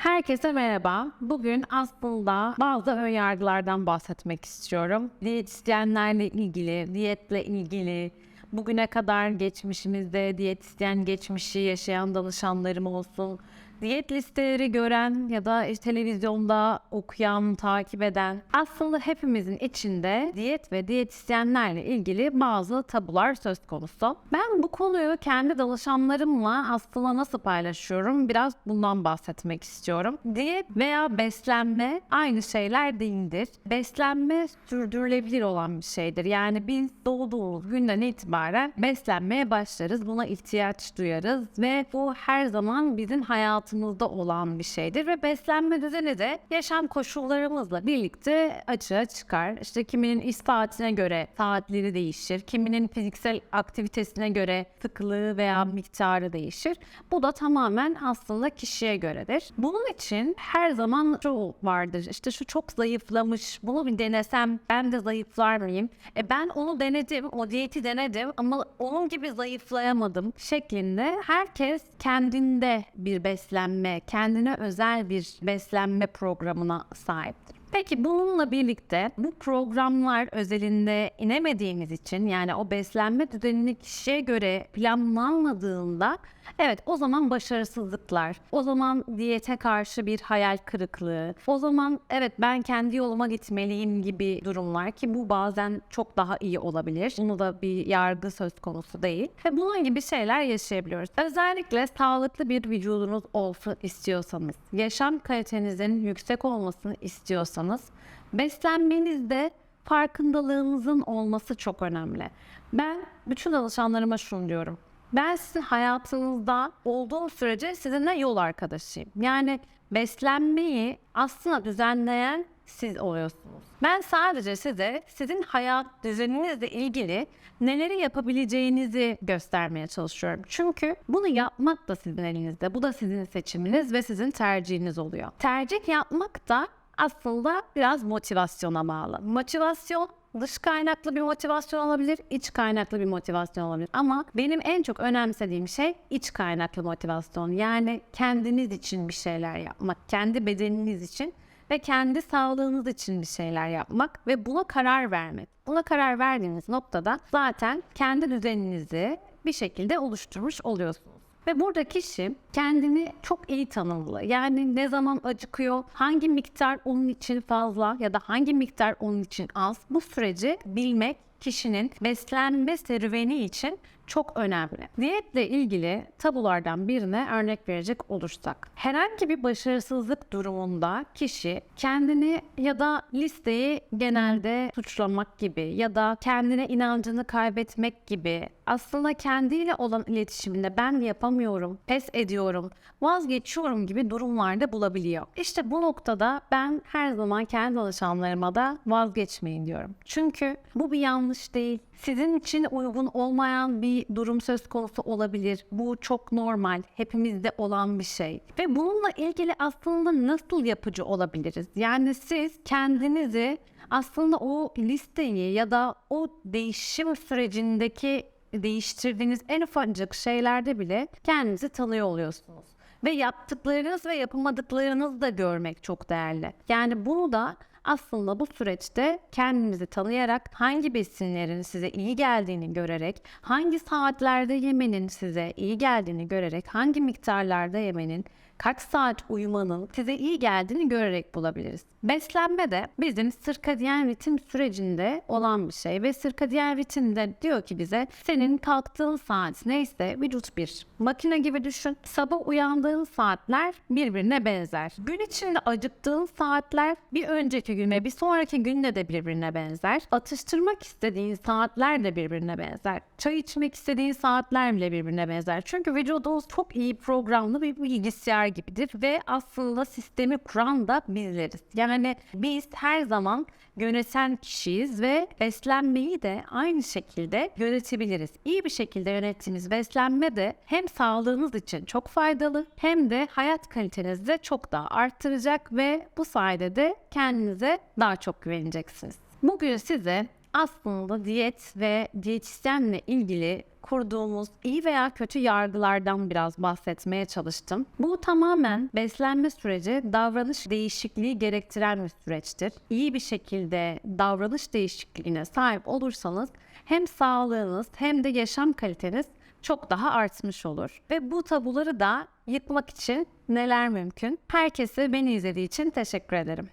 Herkese merhaba. Bugün aslında bazı ön yargılardan bahsetmek istiyorum. Diyetisyenlerle ilgili, diyetle ilgili, bugüne kadar geçmişimizde diyetisyen geçmişi yaşayan danışanlarım olsun, diyet listeleri gören ya da işte televizyonda okuyan, takip eden aslında hepimizin içinde diyet ve diyetisyenlerle ilgili bazı tabular söz konusu. Ben bu konuyu kendi danışanlarımla aslında nasıl paylaşıyorum biraz bundan bahsetmek istiyorum. Diyet veya beslenme aynı şeyler değildir. Beslenme sürdürülebilir olan bir şeydir. Yani biz doğduğumuz günden itibaren beslenmeye başlarız. Buna ihtiyaç duyarız ve bu her zaman bizim hayatımızda olan bir şeydir ve beslenme düzeni de yaşam koşullarımızla birlikte açığa çıkar. İşte kiminin iş saatine göre saatleri değişir, kiminin fiziksel aktivitesine göre sıklığı veya miktarı değişir. Bu da tamamen aslında kişiye göredir. Bunun için her zaman şu vardır. İşte şu çok zayıflamış. Bunu bir denesem ben de zayıflar mıyım? E ben onu denedim, o diyeti denedim ama onun gibi zayıflayamadım şeklinde herkes kendinde bir beslenme, kendine özel bir beslenme programına sahiptir. Peki bununla birlikte bu programlar özelinde inemediğimiz için yani o beslenme düzenini kişiye göre planlanmadığında evet o zaman başarısızlıklar, o zaman diyete karşı bir hayal kırıklığı, o zaman evet ben kendi yoluma gitmeliyim gibi durumlar ki bu bazen çok daha iyi olabilir. Bunu da bir yargı söz konusu değil. Ve bunun gibi şeyler yaşayabiliyoruz. Özellikle sağlıklı bir vücudunuz olsun istiyorsanız, yaşam kalitenizin yüksek olmasını istiyorsanız, beslenmenizde farkındalığınızın olması çok önemli. Ben bütün danışanlarıma şunu diyorum. Ben sizin hayatınızda olduğum sürece sizinle yol arkadaşıyım. Yani beslenmeyi aslında düzenleyen siz oluyorsunuz. Ben sadece size sizin hayat düzeninizle ilgili neleri yapabileceğinizi göstermeye çalışıyorum. Çünkü bunu yapmak da sizin elinizde. Bu da sizin seçiminiz ve sizin tercihiniz oluyor. Tercih yapmak da aslında biraz motivasyona bağlı. Motivasyon dış kaynaklı bir motivasyon olabilir, iç kaynaklı bir motivasyon olabilir. Ama benim en çok önemsediğim şey iç kaynaklı motivasyon. Yani kendiniz için bir şeyler yapmak, kendi bedeniniz için ve kendi sağlığınız için bir şeyler yapmak ve buna karar vermek. Buna karar verdiğiniz noktada zaten kendi düzeninizi bir şekilde oluşturmuş oluyorsunuz. Ve burada kişi kendini çok iyi tanımalı. Yani ne zaman acıkıyor, hangi miktar onun için fazla ya da hangi miktar onun için az bu süreci bilmek kişinin beslenme serüveni için çok önemli. Diyetle ilgili tabulardan birine örnek verecek olursak. Herhangi bir başarısızlık durumunda kişi kendini ya da listeyi genelde suçlamak gibi ya da kendine inancını kaybetmek gibi aslında kendiyle olan iletişiminde ben yapamıyorum, pes ediyorum, vazgeçiyorum gibi durumlarda bulabiliyor. İşte bu noktada ben her zaman kendi danışanlarıma da vazgeçmeyin diyorum. Çünkü bu bir yanlış değil. Sizin için uygun olmayan bir durum söz konusu olabilir. Bu çok normal. Hepimizde olan bir şey. Ve bununla ilgili aslında nasıl yapıcı olabiliriz? Yani siz kendinizi aslında o listeyi ya da o değişim sürecindeki değiştirdiğiniz en ufacık şeylerde bile kendinizi tanıyor oluyorsunuz. Ve yaptıklarınız ve yapamadıklarınızı da görmek çok değerli. Yani bunu da aslında bu süreçte kendinizi tanıyarak hangi besinlerin size iyi geldiğini görerek, hangi saatlerde yemenin size iyi geldiğini görerek, hangi miktarlarda yemenin, kaç saat uyumanın size iyi geldiğini görerek bulabiliriz. Beslenme de bizim sirkadiyen ritim sürecinde olan bir şey ve sirkadiyen ritimde diyor ki bize senin kalktığın saat neyse vücut bir. Makine gibi düşün. Sabah uyandığın saatler birbirine benzer. Gün içinde acıktığın saatler bir önceki gün bir sonraki günde de birbirine benzer. Atıştırmak istediğin saatler de birbirine benzer. Çay içmek istediğin saatler bile birbirine benzer. Çünkü vücudumuz çok iyi programlı bir bilgisayar gibidir ve aslında sistemi kuran da bizleriz. Yani biz her zaman yöneten kişiyiz ve beslenmeyi de aynı şekilde yönetebiliriz. İyi bir şekilde yönettiğiniz beslenme de hem sağlığınız için çok faydalı hem de hayat kalitenizi de çok daha arttıracak ve bu sayede de kendinize daha çok güveneceksiniz. Bugün size aslında diyet ve diyetisyenle ilgili kurduğumuz iyi veya kötü yargılardan biraz bahsetmeye çalıştım. Bu tamamen beslenme süreci davranış değişikliği gerektiren bir süreçtir. İyi bir şekilde davranış değişikliğine sahip olursanız hem sağlığınız hem de yaşam kaliteniz çok daha artmış olur. Ve bu tabuları da yıkmak için neler mümkün? Herkese beni izlediği için teşekkür ederim.